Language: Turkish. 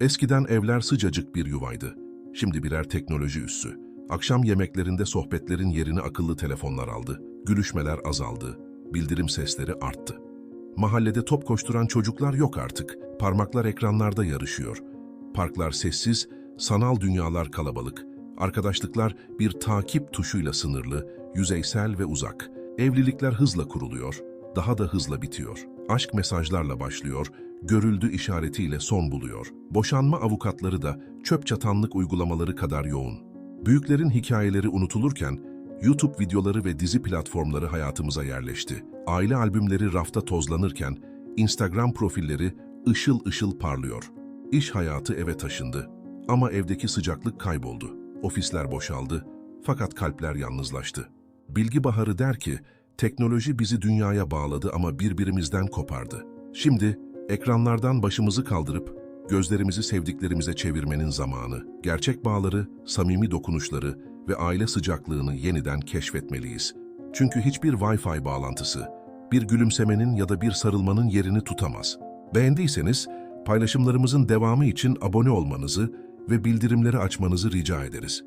Eskiden evler sıcacık bir yuvaydı. Şimdi birer teknoloji üssü. Akşam yemeklerinde sohbetlerin yerini akıllı telefonlar aldı. Gülüşmeler azaldı. Bildirim sesleri arttı. Mahallede top koşturan çocuklar yok artık. Parmaklar ekranlarda yarışıyor. Parklar sessiz, sanal dünyalar kalabalık. Arkadaşlıklar bir takip tuşuyla sınırlı, yüzeysel ve uzak. Evlilikler hızla kuruluyor, daha da hızla bitiyor. Aşk mesajlarla başlıyor, görüldü işaretiyle son buluyor. Boşanma avukatları da çöp çatanlık uygulamaları kadar yoğun. Büyüklerin hikayeleri unutulurken, YouTube videoları ve dizi platformları hayatımıza yerleşti. Aile albümleri rafta tozlanırken, Instagram profilleri ışıl ışıl parlıyor. İş hayatı eve taşındı. Ama evdeki sıcaklık kayboldu. Ofisler boşaldı. Fakat kalpler yalnızlaştı. Bilgi Baharı der ki, teknoloji bizi dünyaya bağladı ama birbirimizden kopardı. Şimdi ekranlardan başımızı kaldırıp gözlerimizi sevdiklerimize çevirmenin zamanı. Gerçek bağları, samimi dokunuşları ve aile sıcaklığını yeniden keşfetmeliyiz. Çünkü hiçbir Wi-Fi bağlantısı, bir gülümsemenin ya da bir sarılmanın yerini tutamaz. Beğendiyseniz paylaşımlarımızın devamı için abone olmanızı ve bildirimleri açmanızı rica ederiz.